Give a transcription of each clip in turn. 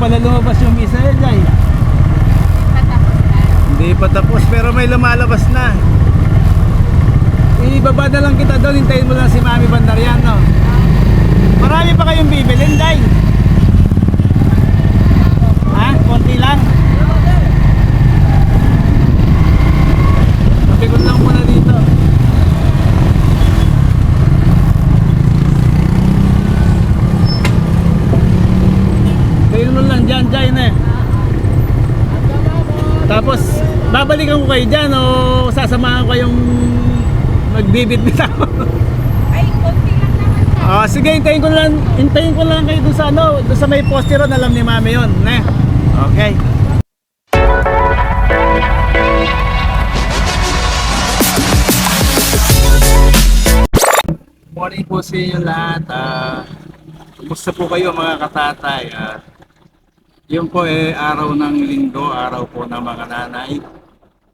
pala lumabas yung isa eh, na. Hindi pa tapos pero may lumalabas na. Ibaba na lang kita doon, hintayin mo lang si Mami Bandarian, no? Marami pa kayong bibilin, Day. Ha? Konti lang. Patikot lang muna dito. Kayo mo lang dyan, dyan eh. Tapos, babalikan ko kayo dyan o sasamahan ko yung magbibit-bit ako. Ay, konti lang naman sa. Ah, sige, hintayin ko lang, hintayin ko lang kayo dun sa ano, dun sa may poster ron, alam ni Mami yon, ne? Okay. Morning po sa inyo lahat. Ah, kumusta po kayo mga katatay? Ah, yun po eh, araw ng linggo, araw po ng mga nanay.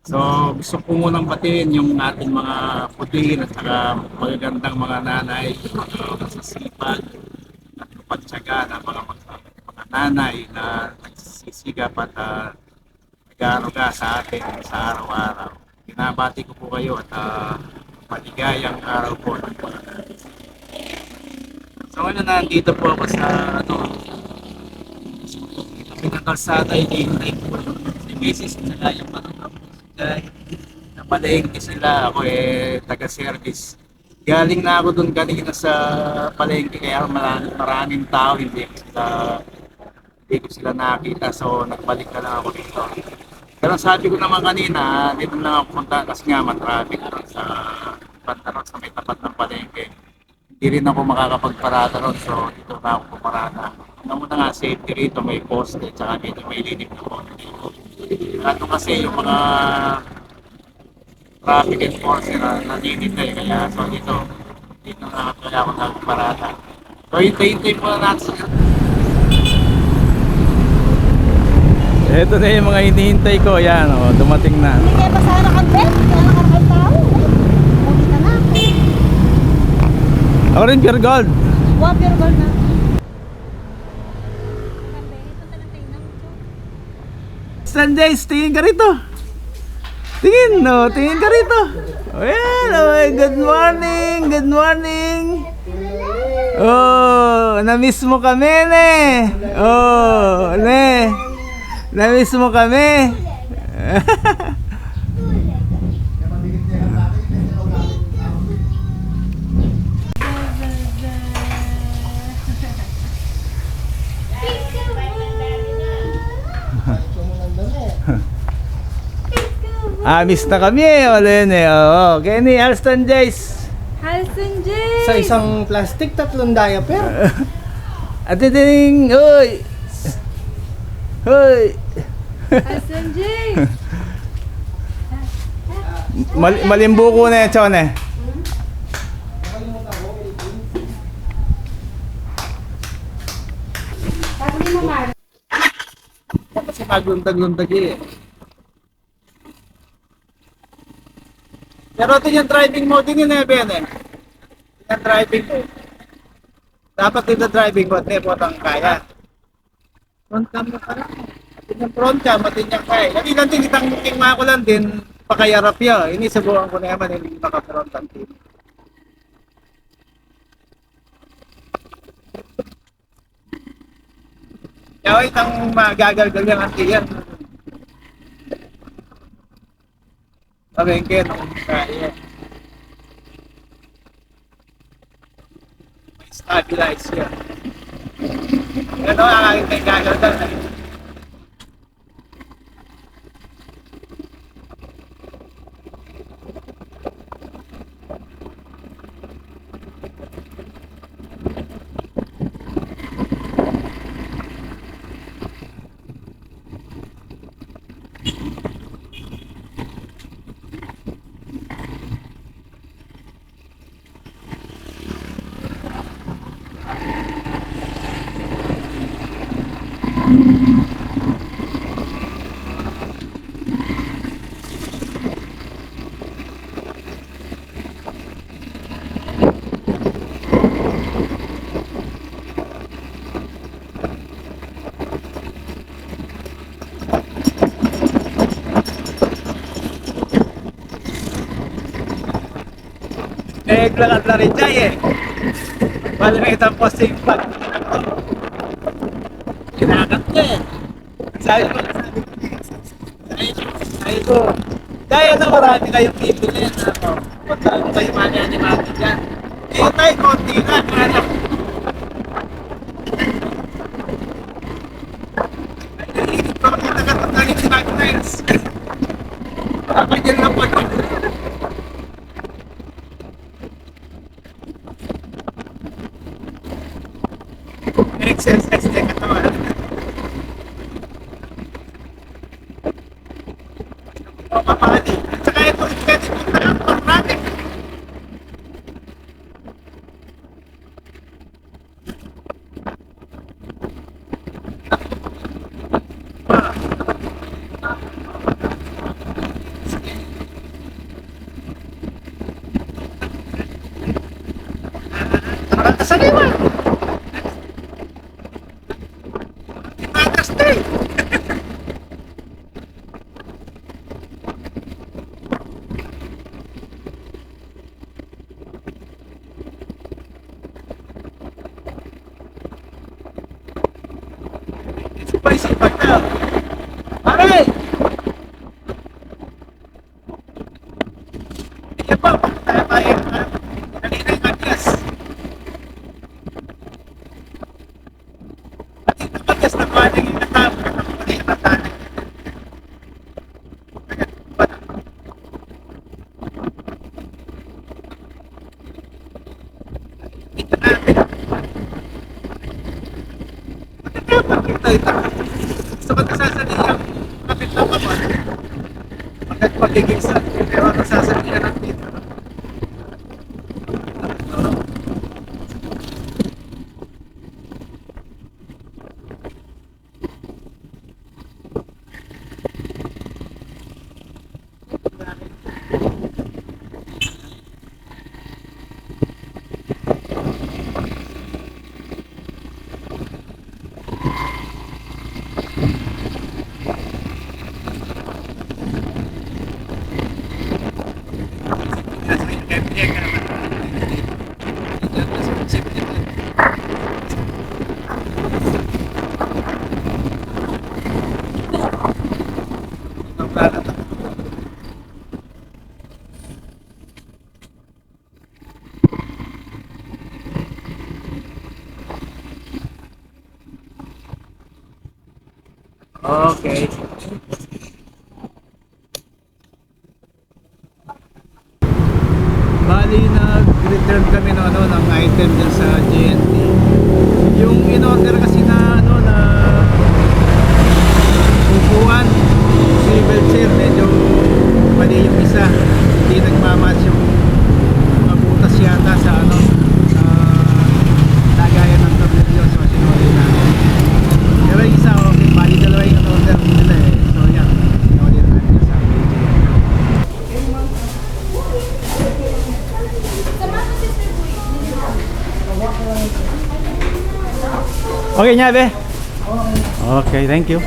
So, gusto ko munang batiin yung ating mga putiin at saka magagandang mga nanay, mga masisipag at pagtsaga ng mga, mga, nanay na nagsisigap at uh, nag-aaruga sa atin sa araw-araw. Binabati ko po kayo at uh, maligayang araw po ng mga. So, ano nandito po ako sa ano, pinakalsada hinihintay ko si Mrs. sila yung mga guy napalengke sila. Ako eh taga-service. Galing na ako doon kanina sa palengke kaya maraming, maraming tao hindi ko sila hindi ko sila nakita. So nagbalik na lang ako dito. Pero sabi ko naman kanina dito na ako punta kasi nga matraffic doon sa banda ron sa may tapat ng palengke. Hindi rin ako makakapagparada ron so dito na ako pumarada. Ano muna nga safety rito may poste tsaka medyo may linig na konti ano kasi yung mga traffic enforcer na naninintay kaya so dito dito na kaya ako nagparada so hintay-hintay muna natin sila Ito na yung mga hinihintay ko, yan o, dumating na. Hindi kaya pa sana nakabet. Kaya nakakay tao. Uwi na na ako. Ako rin pure gold. Wow, pure gold na. Ito talaga tingnan mo. Sundays, tingin ka rito. Tingin, no, tingin ka rito. Well, oh, good morning, good morning. Oh, na-miss mo kami, ne. Oh, ne. Na-miss mo kami. ah, miss na kami eh. Wala yun eh. Oo, Kenny, Alston Jace. Halson J. Sa isang plastic, tatlong diaper. At titing, uy. Uy. Halson J. Mal malimbuko na yan, Chon eh. Sabi mo nga. Kasi maglundag-lundag eh. Pero ito yung driving mode din yun eh, Ben eh. Yung driving mode. Dapat dito driving mode, hindi po ang kaya. Front cam mo pala. Pati yung front cam, pati yung kaya. Kasi lang din, itang booking ko lang din, pakayarap yun. Ini subukan ko na naman, hindi naka-front cam din. Kaya itang magagalgal yung anti yan. Palengke nung kaya. May stabilize yan. Ano ang aking may gagalgal na ito? Eh, lakad na rin dyan eh. Malimitan po sa impact. Kinakat niya eh. Sabi ko, sabi ko, sabi ko, dahil na marami kayong bibili na ako. Punta ko kayo mani animati dyan. Eh, tayo, konti na. Ano? Ay, naiinip ko yung sinabi na yun. Bakit yan lang po? Exercise na katawan. Papahali. Tsaka ito, pwede mo na ang pag-rabbit. Nakakasaliwa. Mother's Day. Sipag-sipag na. Pare! Hindi pa, tayo tayo. Kanina yung kadyas. At yung kadyas na paling yung natapos. Ano yung natapos? Ito natin. Gusto ko nasasalihan kapit lang ako. Pagkat magiging sa pero nasasalihan ng dito. Okay. Nag-return kami ng, ano, ng item dyan sa GNT. Yung in-order kasi na, ano, na upuan, si Belcher, medyo mali yung isa. Hindi nagmamatch yung mga butas yata sa, ano, Okay, Nyabe. Okay, thank you.